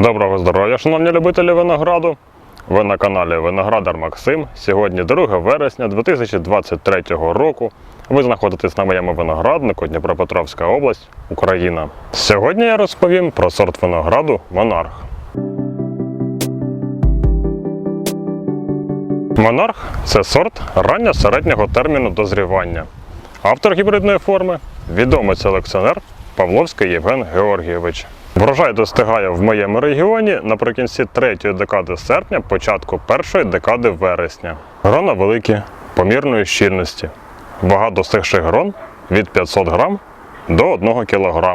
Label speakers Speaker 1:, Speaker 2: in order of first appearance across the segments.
Speaker 1: Доброго здоров'я, шановні любителі винограду. Ви на каналі Виноградар Максим. Сьогодні 2 вересня 2023 року. Ви знаходитесь на моєму винограднику Дніпропетровська область, Україна. Сьогодні я розповім про сорт винограду Монарх. Монарх це сорт ранньо середнього терміну дозрівання. Автор гібридної форми відомий селекціонер Павловський Євген Георгійович. Врожай достигає в моєму регіоні наприкінці третьої декади серпня, початку першої декади вересня. Грона великі, помірної щільності. Вага достигших грон від 500 грам до 1 кг.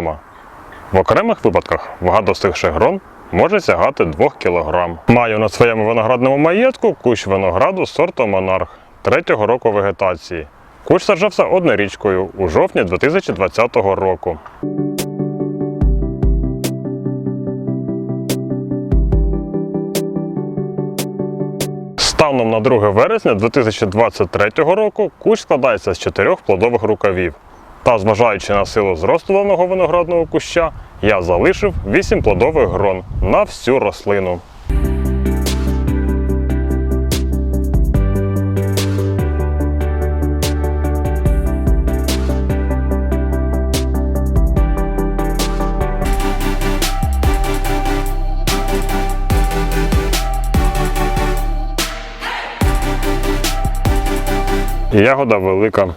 Speaker 1: В окремих випадках вага достигших грон може сягати 2 кг. Маю на своєму виноградному маєтку кущ винограду сорту Монарх третього року вегетації. Кущ саджався однорічкою у жовтні 2020 року. Станом на 2 вересня 2023 року кущ складається з чотирьох плодових рукавів. Та зважаючи на силу зросту даного виноградного куща, я залишив 8 плодових грон на всю рослину. Ягода велика.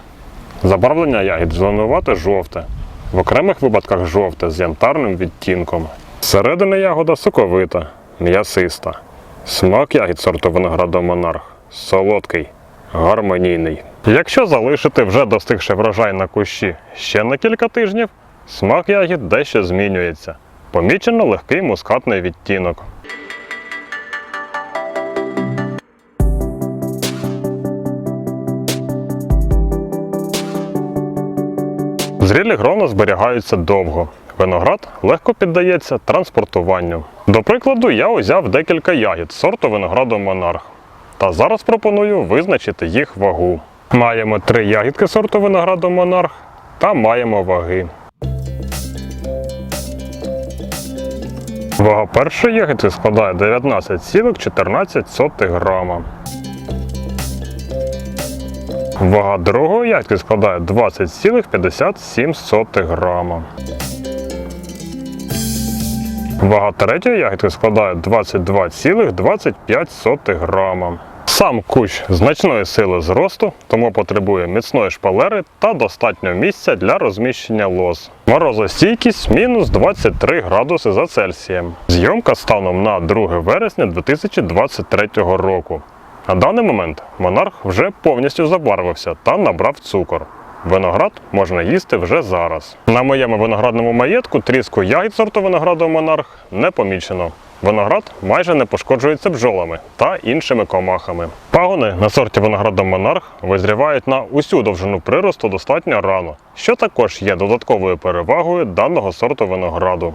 Speaker 1: Забарвлення ягід зеленувате жовте. В окремих випадках жовте з янтарним відтінком. Зсередини ягода соковита, м'ясиста. Смак ягід сорту винограду монарх солодкий, гармонійний. Якщо залишити вже достигши врожай на кущі ще на кілька тижнів, смак ягід дещо змінюється. Помічено легкий мускатний відтінок. Зрілі грона зберігаються довго. Виноград легко піддається транспортуванню. До прикладу, я узяв декілька ягід сорту винограду Монарх. Та зараз пропоную визначити їх вагу. Маємо три ягідки сорту винограду Монарх та маємо ваги. Вага першої ягідки складає 19,14 грама. Вага другої ягідки складає 20,57 грама. Вага третьої ягідки складає 22,25 грама. Сам кущ значної сили зросту, тому потребує міцної шпалери та достатньо місця для розміщення лоз. Морозостійкість мінус 23 градуси за Цельсієм. Зйомка станом на 2 вересня 2023 року. На даний момент монарх вже повністю забарвився та набрав цукор. Виноград можна їсти вже зараз. На моєму виноградному маєтку тріску ягід сорту винограду монарх не помічено. Виноград майже не пошкоджується бджолами та іншими комахами. Пагони на сорті винограду монарх визрівають на усю довжину приросту достатньо рано, що також є додатковою перевагою даного сорту винограду.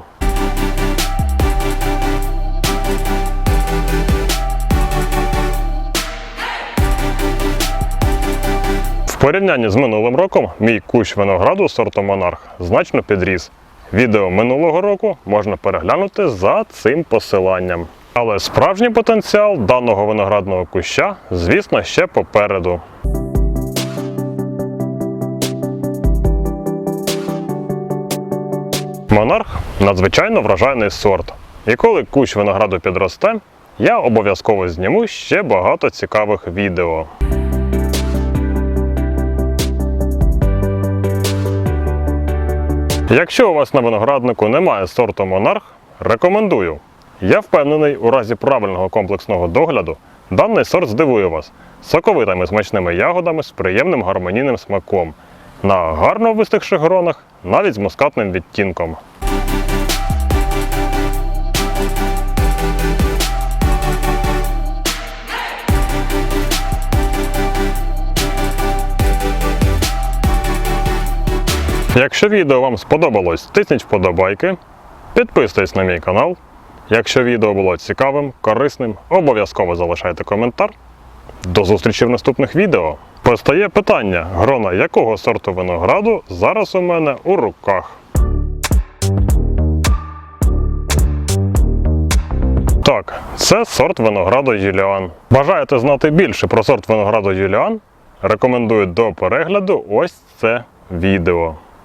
Speaker 1: Порівнянні з минулим роком мій кущ винограду сорту Монарх значно підріс. Відео минулого року можна переглянути за цим посиланням. Але справжній потенціал даного виноградного куща, звісно, ще попереду. Монарх надзвичайно вражайний сорт. І коли кущ винограду підросте, я обов'язково зніму ще багато цікавих відео. Якщо у вас на винограднику немає сорту Монарх, рекомендую. Я впевнений, у разі правильного комплексного догляду даний сорт здивує вас соковитими смачними ягодами з приємним гармонійним смаком, на гарно вистихших гронах, навіть з мускатним відтінком. Якщо відео вам сподобалось, тисніть вподобайки, підписуйтесь на мій канал. Якщо відео було цікавим, корисним, обов'язково залишайте коментар. До зустрічі в наступних відео. Постає питання, грона якого сорту винограду зараз у мене у руках. Так, це сорт винограду Юліан. Бажаєте знати більше про сорт винограду Юліан? Рекомендую до перегляду ось це відео.